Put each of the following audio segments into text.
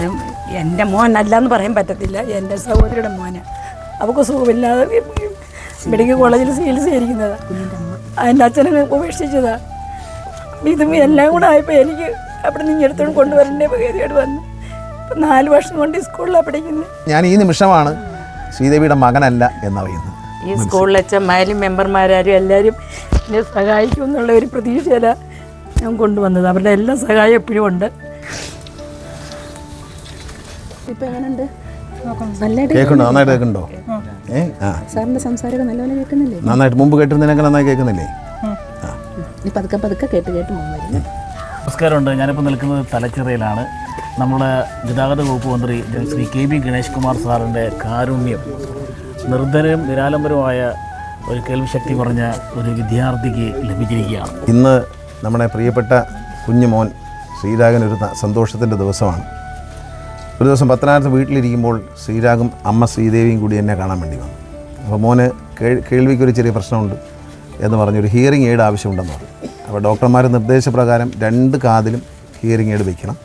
അത് എന്റെ മോനല്ല എന്ന് പറയാൻ പറ്റത്തില്ല. എന്റെ സഹോദരിയുടെ മോന്. അവൾക്ക് സുഖമില്ലാതെ മെഡിക്കൽ കോളേജിൽ ചികിത്സയിരിക്കുന്നതാണ് അതിന്റെ അച്ഛനെ ഉപേക്ഷിച്ചതാ. ഇതും എല്ലാം കൂടെ ആയപ്പോൾ എനിക്ക് അവിടെ നിന്ന് എടുത്തോണ്ട് കൊണ്ടുവരേണ്ട ഗതികേട് വന്നു. ഇപ്പം നാല് വർഷം കൊണ്ട് ഈ സ്കൂളിലാണ് പഠിക്കുന്നത് ഞാൻ ഈ നിമിഷമാണ് ശ്രീദേവിയുടെ മകനല്ല എന്നറിയുന്നത്. ഈ സ്കൂളിലെ അച്ഛന്മാരും മെമ്പർമാരും എല്ലാവരും എന്നെ സഹായിക്കും എന്നുള്ള ഒരു പ്രതീക്ഷയിലാണ് ഞാൻ കൊണ്ടുവന്നത്. അവരുടെ എല്ലാ സഹായം എപ്പോഴും ഉണ്ട്. ഇപ്പൊ എങ്ങനെയുണ്ട് നല്ലതായിട്ട് കേൾക്കുന്നുണ്ടോ? നന്നായിട്ട് കേൾക്കുന്നുണ്ടോ? ഏ? ആ. സാറിന്റെ സംസാരമൊക്കെ നല്ലപോലെ കേൾക്കുന്നില്ലേ? നന്നായിട്ട് മുമ്പ് കേട്ടിരുന്നതിനൊക്കെ നന്നായി കേൾക്കുന്നില്ലേ? ആ. ഇനി പതുക്കെ പതുക്കെ കേട്ട് കേട്ട് വരുന്നു. നമസ്കാരമുണ്ട്. ഞാനിപ്പോൾ നിൽക്കുന്നത് തലച്ചിറയിലാണ്. നമ്മുടെ ഗതാഗത വകുപ്പ് മന്ത്രി ശ്രീ കെ ബി ഗണേഷ് കുമാർ സാറിന്റെ കാരുണ്യം നിർദ്ധനരും നിരാലംബരവുമായ ഒരു കേൾവിശക്തി പറഞ്ഞ ഒരു വിദ്യാർത്ഥിക്ക് ലഭിച്ചിരിക്കുകയാണ്. ഇന്ന് നമ്മുടെ പ്രിയപ്പെട്ട കുഞ്ഞുമോൻ ശ്രീരാഗൻ ഒരു സന്തോഷത്തിന്റെ ദിവസമാണ്. ഒരു ദിവസം പത്തനാപുരത്ത് വീട്ടിലിരിക്കുമ്പോൾ ശ്രീരാഗും അമ്മ ശ്രീദേവിയും കൂടി എന്നെ കാണാൻ വേണ്ടി വന്നു. അപ്പോൾ മോന് കേൾ- കേൾവിക്കൊരു ചെറിയ പ്രശ്നമുണ്ട് എന്ന് പറഞ്ഞൊരു ഹിയറിംഗ് എയ്ഡ് ആവശ്യമുണ്ടെന്ന് പറഞ്ഞു. അപ്പോൾ ഡോക്ടർമാർ നിർദ്ദേശപ്രകാരം രണ്ട് കാതിലും ഹിയറിംഗ് എയ്ഡ് വയ്ക്കണം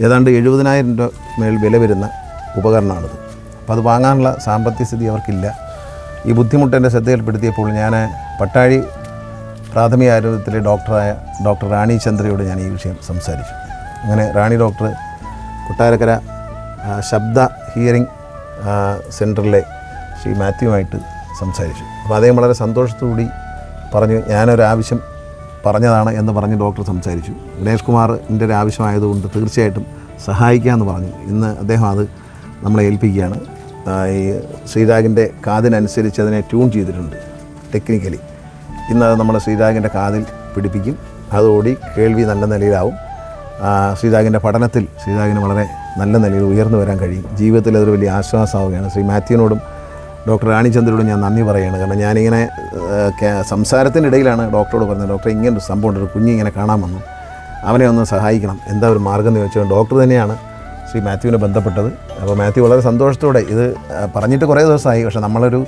ഏതാണ്ട് എഴുപതിനായിരം രൂപ മേൽ വില വരുന്ന ഉപകരണമാണിത്. അപ്പോൾ അത് വാങ്ങാനുള്ള സാമ്പത്തിക സ്ഥിതി അവർക്കില്ല. ഈ ബുദ്ധിമുട്ട് എന്റെ ശ്രദ്ധയിൽപ്പെടുത്തിയപ്പോൾ ഞാൻ പട്ടാഴി പ്രാഥമിക ആരോഗ്യത്തിലെ ഡോക്ടറായ ഡോക്ടർ റാണി ചന്ദ്രയോട് ഞാൻ ഈ വിഷയം സംസാരിച്ചു. അങ്ങനെ റാണി ഡോക്ടർ കൊട്ടാരക്കര ശബ്ദ ഹിയറിംഗ് സെന്ററിലെ ശ്രീ മാത്യുവുമായിട്ട് സംസാരിച്ചു. അപ്പോൾ അദ്ദേഹം വളരെ സന്തോഷത്തോടുകൂടി പറഞ്ഞു ഞാനൊരാവശ്യം പറഞ്ഞതാണ് എന്ന് പറഞ്ഞ് ഡോക്ടർ സംസാരിച്ചു. ഗണേഷ് കുമാറിന്റെ ഒരു ആവശ്യമായതുകൊണ്ട് തീർച്ചയായിട്ടും സഹായിക്കാമെന്ന് പറഞ്ഞു. ഇന്ന് അദ്ദേഹം അത് നമ്മളെ ഏൽപ്പിക്കുകയാണ്. ഈ ശ്രീരാഗിന്റെ കാതിനനുസരിച്ച് അതിനെ ട്യൂൺ ചെയ്തിട്ടുണ്ട് ടെക്നിക്കലി. ഇന്നത് നമ്മൾ ശ്രീരാഗിന്റെ കാതിൽ പിടിപ്പിക്കും. അതോടി കേൾവി നല്ല നിലയിലാവും. ആ, ശ്രീരാഗിന്റെ പഠനത്തിൽ ശ്രീതാഗിന് വളരെ നല്ല നിലയിൽ ഉയർന്നു വരാൻ കഴിയും. ജീവിതത്തിൽ അതൊരു വലിയ ആശ്വാസമാവുകയാണ്. ശ്രീ മാത്യുവിനോടും ഡോക്ടർ റാണിചന്ദ്രനോടും ഞാൻ നന്ദി പറയുകയാണ്. കാരണം ഞാനിങ്ങനെ സംസാരത്തിനിടയിലാണ് ഡോക്ടറോട് പറഞ്ഞത്. ഡോക്ടർ ഇങ്ങനെ ഒരു സംഭവം ഉണ്ട്. ഒരു കുഞ്ഞിങ്ങനെ കാണാൻ വന്നു. അവനെ ഒന്ന് സഹായിക്കണം. എന്താ ഒരു മാർഗം എന്ന് ചോദിച്ചാൽ ഡോക്ടർ തന്നെയാണ് ശ്രീ മാത്യുവിനെ ബന്ധപ്പെട്ടത്. അപ്പോൾ മാത്യു വളരെ സന്തോഷത്തോടെ ഇത് പറഞ്ഞിട്ട് കുറേ ദിവസമായി. പക്ഷേ നമ്മളൊരു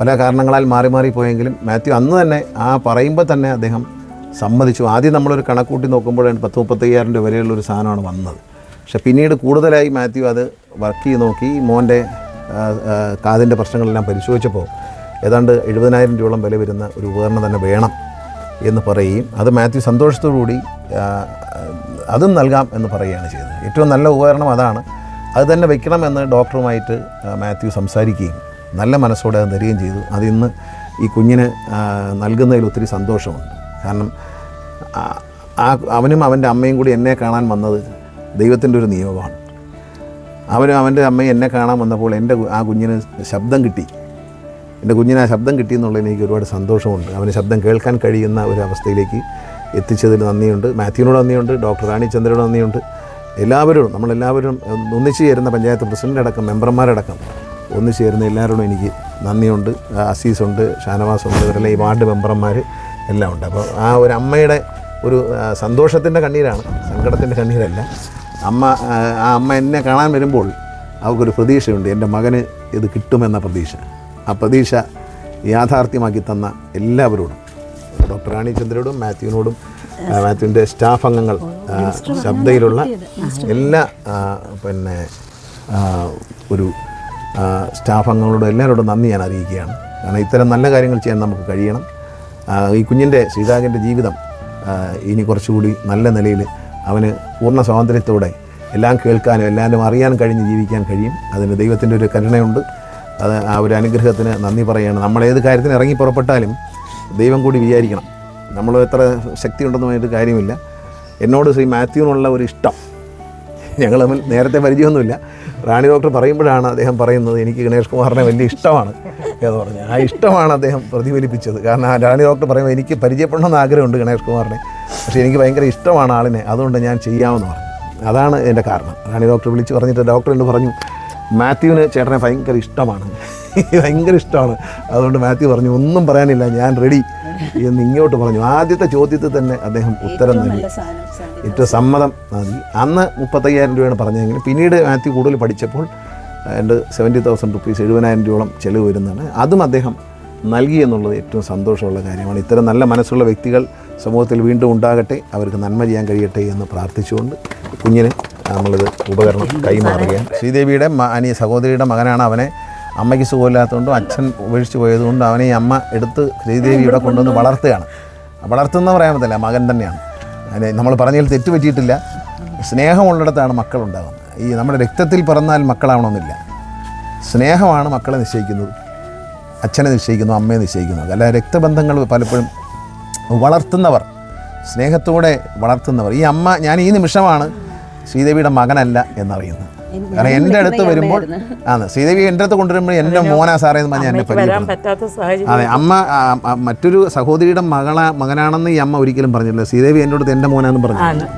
പല കാരണങ്ങളാൽ മാറി മാറി പോയെങ്കിലും മാത്യു അന്ന് തന്നെ ആ പറയുമ്പോൾ തന്നെ അദ്ദേഹം സമ്മതിച്ചു. ആദ്യം നമ്മളൊരു കണക്കൂട്ടി നോക്കുമ്പോഴാണ് പത്ത് മുപ്പത്തയ്യായിരം രൂപ വരെയുള്ള ഒരു സാധനമാണ് വന്നത്. പക്ഷെ പിന്നീട് കൂടുതലായി മാത്യു അത് വർക്ക് ചെയ്ത് നോക്കി. മോന്റെ കാതിന്റെ പ്രശ്നങ്ങളെല്ലാം പരിശോധിച്ചപ്പോൾ ഏതാണ്ട് എഴുപതിനായിരം രൂപയോളം വില വരുന്ന ഒരു ഉപകരണം തന്നെ വേണം എന്ന് പറയുകയും അത് മാത്യു സന്തോഷത്തോടുകൂടി കൂടി അതും നൽകാം എന്ന് പറയുകയാണ് ചെയ്തത്. ഏറ്റവും നല്ല ഉപകരണം അതാണ്. അത് തന്നെ വെക്കണമെന്ന് ഡോക്ടറുമായിട്ട് മാത്യു സംസാരിക്കുകയും നല്ല മനസ്സോടെ അത് തരികയും ചെയ്തു. അതിന്ന് ഈ കുഞ്ഞിന് നൽകുന്നതിൽ ഒത്തിരി സന്തോഷമുണ്ട്. കാരണം ആ- അവനും അവന്റെ അമ്മയും കൂടി എന്നെ കാണാൻ വന്നത് ദൈവത്തിന്റെ ഒരു നിയമമാണ്. അവനും അവന്റെ അമ്മയും എന്നെ കാണാൻ വന്നപ്പോൾ എന്റെ ആ കുഞ്ഞിന് ശബ്ദം കിട്ടി. എന്റെ കുഞ്ഞിന് ആ ശബ്ദം കിട്ടി എന്നുള്ളതിന് എനിക്ക് ഒരുപാട് സന്തോഷമുണ്ട്. അവന് ശബ്ദം കേൾക്കാൻ കഴിയുന്ന ഒരു അവസ്ഥയിലേക്ക് എത്തിച്ചതിൽ നന്ദിയുണ്ട്. മാത്യുവിനോട് നന്ദിയുണ്ട് ഡോക്ടർ റാണിചന്ദ്രനോട് നന്ദിയുണ്ട്. എല്ലാവരും നമ്മളെല്ലാവരും ഒന്നിച്ചു ചേരുന്ന പഞ്ചായത്ത് പ്രസിഡന്റ് അടക്കം മെമ്പർമാരടക്കം ഒന്നിച്ചു ചേരുന്ന എല്ലാവരോടും എനിക്ക് നന്ദിയുണ്ട്. അസീസുണ്ട് ഷാനവാസുണ്ട് ഇവരെല്ലാം ഈ വാർഡ് മെമ്പർമാർ എല്ലാം ഉണ്ട്. അപ്പോൾ ആ ഒരു അമ്മയുടെ ഒരു സന്തോഷത്തിന്റെ കണ്ണീരാണ് സങ്കടത്തിന്റെ കണ്ണീരല്ല. അമ്മ ആ, അമ്മ എന്നെ കാണാൻ വരുമ്പോൾ അവൾക്കൊരു പ്രതീക്ഷയുണ്ട്. എന്റെ മകന് ഇത് കിട്ടുമെന്ന പ്രതീക്ഷ. ആ പ്രതീക്ഷ യാഥാർത്ഥ്യമാക്കി തന്ന എല്ലാവരോടും ഡോക്ടർ റാണി ചന്ദ്രയോടും മാത്യുവിനോടും മാത്യുവിന്റെ സ്റ്റാഫ് അംഗങ്ങൾ ശബ്ദയിലുള്ള എല്ലാ പിന്നെ ഒരു സ്റ്റാഫ് അംഗങ്ങളോടും എല്ലാവരോടും നന്ദി ഞാൻ അറിയിക്കുകയാണ്. കാരണം ഇത്തരം നല്ല കാര്യങ്ങൾ ചെയ്യാൻ നമുക്ക് കഴിയണം. ഈ കുഞ്ഞിന്റെ ശ്രീരാജന്റെ ജീവിതം ഇനി കുറച്ചുകൂടി നല്ല നിലയിൽ അവന് പൂർണ സ്വാതന്ത്ര്യത്തോടെ എല്ലാം കേൾക്കാനും എല്ലാവരും അറിയാൻ കഴിഞ്ഞ് ജീവിക്കാൻ കഴിയും. അതിന് ദൈവത്തിന്റെ ഒരു കരുണയുണ്ട്. അത് ആ ഒരു അനുഗ്രഹത്തിന് നന്ദി പറയുകയാണ് നമ്മൾ ഏത് കാര്യത്തിന് ഇറങ്ങി പുറപ്പെട്ടാലും ദൈവം കൂടി വിചാരിക്കണം. നമ്മൾ എത്ര ശക്തി ഉണ്ടെന്ന് പറഞ്ഞിട്ട് കാര്യമില്ല. എന്നോട് ശ്രീ മാത്യുവിനുള്ള ഒരു ഇഷ്ടം. ഞങ്ങൾ തമ്മിൽ നേരത്തെ പരിചയമൊന്നുമില്ല. റാണി ഡോക്ടർ പറയുമ്പോഴാണ് അദ്ദേഹം പറയുന്നത് എനിക്ക് ഗണേഷ് കുമാറിനെ വലിയ ഇഷ്ടമാണ്. എന്ന് പറഞ്ഞു ആ ഇഷ്ടമാണ് അദ്ദേഹം പ്രതിഫലിപ്പിച്ചത്. കാരണം ആ റാണി ഡോക്ടർ പറയുമ്പോൾ എനിക്ക് പരിചയപ്പെടണമെന്ന് ആഗ്രഹമുണ്ട് ഗണേഷ് കുമാറിനെ. പക്ഷേ എനിക്ക് ഭയങ്കര ഇഷ്ടമാണ് ആളിനെ. അതുകൊണ്ട് ഞാൻ ചെയ്യാമെന്ന് പറഞ്ഞു. അതാണ് എന്റെ കാരണം. റാണി ഡോക്ടർ വിളിച്ച് പറഞ്ഞിട്ട് ഡോക്ടർ എന്നോട് പറഞ്ഞു മാത്യുവിന് ചേട്ടനെ ഭയങ്കര ഇഷ്ടമാണ്. ഭയങ്കര ഇഷ്ടമാണ്. അതുകൊണ്ട് മാത്യു പറഞ്ഞു ഒന്നും പറയാനില്ല ഞാൻ റെഡി എന്ന് ഇങ്ങോട്ട് പറഞ്ഞു. ആദ്യത്തെ ചോദ്യത്തിൽ തന്നെ അദ്ദേഹം ഉത്തരം നൽകി. ഏറ്റവും സമ്മതം നൽകി. അന്ന് മുപ്പത്തയ്യായിരം രൂപയാണ് പറഞ്ഞതെങ്കിൽ പിന്നീട് മാത്യു കൂടുതൽ പഠിച്ചപ്പോൾ എന്റെ സെവന്റി തൗസൻഡ് റുപ്പീസ് എഴുപതിനായിരം രൂപയോളം ചിലവ് വരുന്നതാണ്. അതും അദ്ദേഹം നൽകി എന്നുള്ളത് ഏറ്റവും സന്തോഷമുള്ള കാര്യമാണ്. ഇത്തരം നല്ല മനസ്സുള്ള വ്യക്തികൾ സമൂഹത്തിൽ വീണ്ടും ഉണ്ടാകട്ടെ അവർക്ക് നന്മ ചെയ്യാൻ കഴിയട്ടെ എന്ന് പ്രാർത്ഥിച്ചുകൊണ്ട് കുഞ്ഞിന് നമ്മളിത് ഉപകരണം കൈമാറുകയാണ്. ശ്രീദേവിയുടെ അനിയ സഹോദരിയുടെ മകനാണ് അവനെ. അമ്മയ്ക്ക് സുഖമില്ലാത്തതുകൊണ്ടും അച്ഛൻ ഉപേക്ഷിച്ച് പോയതുകൊണ്ടും അവനെ ഈ അമ്മ എടുത്ത് ശ്രീദേവി ഇവിടെ കൊണ്ടുവന്ന് വളർത്തുകയാണ്. വളർത്തുന്ന പറയാൻ പറ്റില്ല മകൻ തന്നെയാണ്. അതിന് നമ്മൾ പറഞ്ഞതിൽ തെറ്റ് പറ്റിയിട്ടില്ല സ്നേഹമുള്ളിടത്താണ് മക്കളുണ്ടാകുന്നത്. ഈ നമ്മുടെ രക്തത്തിൽ പിറന്നാൽ മക്കളാവണമെന്നില്ല. സ്നേഹമാണ് മക്കളെ നിശ്ചയിക്കുന്നത് അച്ഛനെ നിശ്ചയിക്കുന്നു അമ്മയെ നിശ്ചയിക്കുന്നു. അല്ല രക്തബന്ധങ്ങൾ പലപ്പോഴും വളർത്തുന്നവർ സ്നേഹത്തോടെ വളർത്തുന്നവർ. ഈ അമ്മ ഞാൻ ഈ നിമിഷമാണ് ശ്രീദേവിയുടെ മകനല്ല എന്നറിയുന്നത്. കാരണം എന്റെ അടുത്ത് വരുമ്പോൾ ആണ്. ശ്രീദേവി എന്റെ അടുത്ത് കൊണ്ടുവരുമ്പോൾ എന്റെ മോനാ സാറേ എന്ന് പറഞ്ഞാൽ എന്നെ വരാൻ പറ്റാത്ത സാഹചര്യം അതെ അമ്മ മറ്റൊരു സഹോദരിയുടെ മകളാ മകനാണെന്ന് ഈ അമ്മ ഒരിക്കലും പറഞ്ഞില്ല ശ്രീദേവി എന്റെ അടുത്ത് എന്റെ മോനാന്ന് പറഞ്ഞു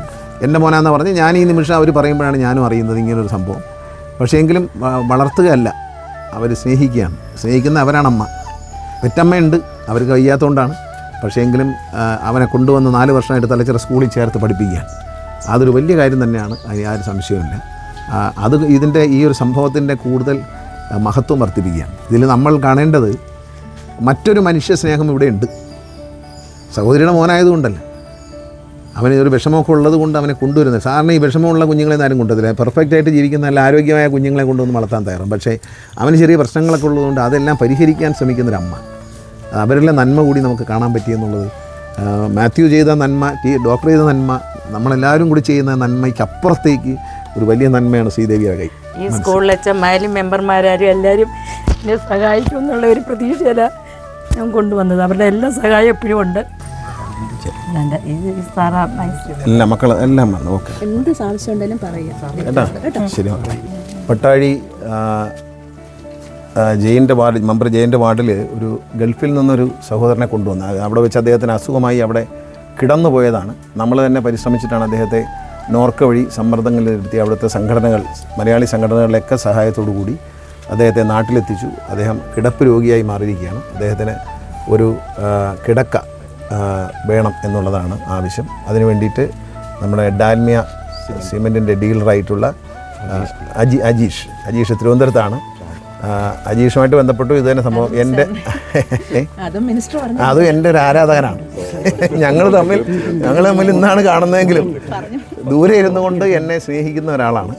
എന്റെ മോനാന്ന് പറഞ്ഞ് ഞാൻ ഈ നിമിഷം അവർ പറയുമ്പോഴാണ് ഞാനും അറിയുന്നത് ഇങ്ങനൊരു സംഭവം. പക്ഷേ എങ്കിലും വളർത്തുകയല്ല. അവർ സ്നേഹിക്കുകയാണ്. സ്നേഹിക്കുന്ന അവരാണ് അമ്മ പെറ്റമ്മയുണ്ട്. അവർക്ക് വയ്യാത്തതുകൊണ്ടാണ് പക്ഷേ എങ്കിലും അവനെ കൊണ്ടുവന്ന് നാല് വർഷമായിട്ട് തലച്ചിറ സ്കൂളിൽ ചേർത്ത് പഠിപ്പിക്കുകയാണ്. അതൊരു വലിയ കാര്യം തന്നെയാണ്. അതിന് യാതൊരു സംശയമില്ല അത് ഇതിന്റെ ഈ ഒരു സംഭവത്തിന്റെ കൂടുതൽ മഹത്വം വർദ്ധിപ്പിക്കുകയാണ്. ഇതിൽ നമ്മൾ കാണേണ്ടത് മറ്റൊരു മനുഷ്യ സ്നേഹം ഇവിടെയുണ്ട്. സഹോദരിയുടെ മോനായതുകൊണ്ടല്ല. അവന് ഒരു വിഷമമൊക്കെ ഉള്ളത് കൊണ്ട് അവനെ കൊണ്ടുവരുന്നത്. സാറിന് ഈ വിഷമമുള്ള കുഞ്ഞുങ്ങളെ ആരും കൊണ്ടുവരില്ല. പെർഫെക്റ്റ് ആയിട്ട് ജീവിക്കുന്ന നല്ല ആരോഗ്യമായ കുഞ്ഞുങ്ങളെ കൊണ്ടുവന്ന് വളർത്താൻ തയ്യാറും പക്ഷേ അവന് ചെറിയ പ്രശ്നങ്ങളൊക്കെ ഉള്ളതുകൊണ്ട് അതെല്ലാം പരിഹരിക്കാൻ ശ്രമിക്കുന്നൊരമ്മ അവരെല്ലാം നന്മ കൂടി നമുക്ക് കാണാൻ പറ്റിയെന്നുള്ളത് മാത്യു ചെയ്ത നന്മ ടി ഡോക്ടർ ചെയ്ത നന്മ നമ്മളെല്ലാവരും കൂടി ചെയ്യുന്ന നന്മയ്ക്ക് അപ്പുറത്തേക്ക് ഒരു വലിയ നന്മയാണ് ശ്രീദേവിയുടെ കൈ ഈ സ്കൂളിലെ അച്ഛന്മാരും മെമ്പർമാരും എല്ലാവരും എന്നെ സഹായിക്കും എന്നുള്ള ഒരു പ്രതീക്ഷയിലാണ് ഞാൻ കൊണ്ടുവന്നത്. അവരുടെ എല്ലാ സഹായം എപ്പോഴും ഉണ്ട്. ഇത് സാറാ എല്ലാ മക്കൾ എല്ലാം വന്നു. ഓക്കെ. എന്ത് ആവശ്യം ഉണ്ടെങ്കിലും പറയാം കേട്ടോ? ശരി ഓക്കെ. പട്ടാഴി ജയിന്റെ വാർഡ് മെമ്പർ ജയിന്റെ വാർഡിൽ ഒരു ഗൾഫിൽ നിന്നൊരു സഹോദരനെ കൊണ്ടുവന്നു. അത് അവിടെ വെച്ച് അദ്ദേഹത്തിന് അസുഖമായി അവിടെ കിടന്നു പോയതാണ്. നമ്മൾ തന്നെ പരിശ്രമിച്ചിട്ടാണ് അദ്ദേഹത്തെ നോർക്ക വഴി സമ്മർദ്ദങ്ങളിലെത്തി അവിടുത്തെ സംഘടനകൾ മലയാളി സംഘടനകളിലൊക്കെ സഹായത്തോടു കൂടി അദ്ദേഹത്തെ നാട്ടിലെത്തിച്ചു. അദ്ദേഹം കിടപ്പ് രോഗിയായി മാറിയിരിക്കുകയാണ്. അദ്ദേഹത്തിന് ഒരു കിടക്ക വേണം എന്നുള്ളതാണ് ആവശ്യം. അതിനു വേണ്ടിയിട്ട് നമ്മുടെ ഡാൽമിയ സിമെന്റിന്റെ ഡീലറായിട്ടുള്ള അജി അജീഷ്. അജീഷ് തിരുവനന്തപുരത്താണ്. അജീഷുമായിട്ട് ബന്ധപ്പെട്ടു. ഇത് തന്നെ സംഭവം. എന്റെ അതും മിനിസ്റ്റർ പറഞ്ഞു. അതും എന്റെ ഒരു ആരാധകനാണ്. ഞങ്ങൾ തമ്മിൽ ഞങ്ങൾ തമ്മിൽ ഇന്നാണ് കാണുന്നതെങ്കിലും ദൂരെ ഇരുന്നു കൊണ്ട് എന്നെ സ്നേഹിക്കുന്ന ഒരാളാണ്.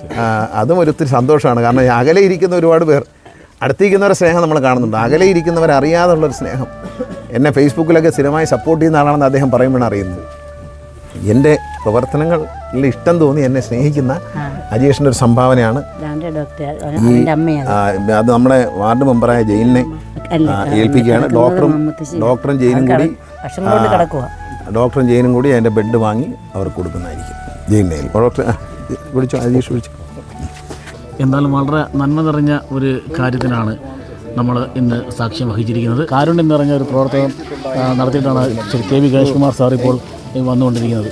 അതും ഒരിത്തിരി സന്തോഷമാണ്. കാരണം അകലെ ഇരിക്കുന്ന ഒരുപാട് പേർ അടുത്തിരിക്കുന്നവരുടെ സ്നേഹം നമ്മൾ കാണുന്നുണ്ട്. അകലെ ഇരിക്കുന്നവർ അറിയാതുള്ളൊരു സ്നേഹം. എന്നെ ഫേസ്ബുക്കിലൊക്കെ സ്ഥിരമായി സപ്പോർട്ട് ചെയ്യുന്ന ആളാണെന്ന് അദ്ദേഹം പറയുമ്പോഴാണ് അറിയുന്നത്. എന്റെ പ്രവർത്തനങ്ങളിൽ ഇഷ്ടം തോന്നി എന്നെ സ്നേഹിക്കുന്ന അജീഷിന്റെ ഒരു സംഭാവനയാണ് ഡോക്ടർ ഈ ആ, അത് നമ്മുടെ വാർഡ് മെമ്പറായ ജയിലിനെ ആ, ഏൽപ്പിക്കുകയാണ്. ഡോക്ടറും ഡോക്ടറും ജയിലും കൂടി ഡോക്ടറും ജയിലും കൂടി അതിന്റെ ബെഡ് വാങ്ങി അവർക്ക് കൊടുക്കുന്നതായിരിക്കും. ജയിലിനെ. ഡോക്ടർ വിളിച്ചോ അജീഷ് വിളിച്ചു. എന്നാലും വളരെ നന്മ നിറഞ്ഞ ഒരു കാര്യത്തിനാണ് നമ്മൾ ഇന്ന് സാക്ഷ്യം വഹിച്ചിരിക്കുന്നത്. കാരുണ്യം നിറഞ്ഞ ഒരു പ്രവർത്തനം നടത്തിയിട്ടാണ് Shri K V Ganesh Kumar sir ഇപ്പോൾ വന്നുകൊണ്ടിരിക്കുന്നത്.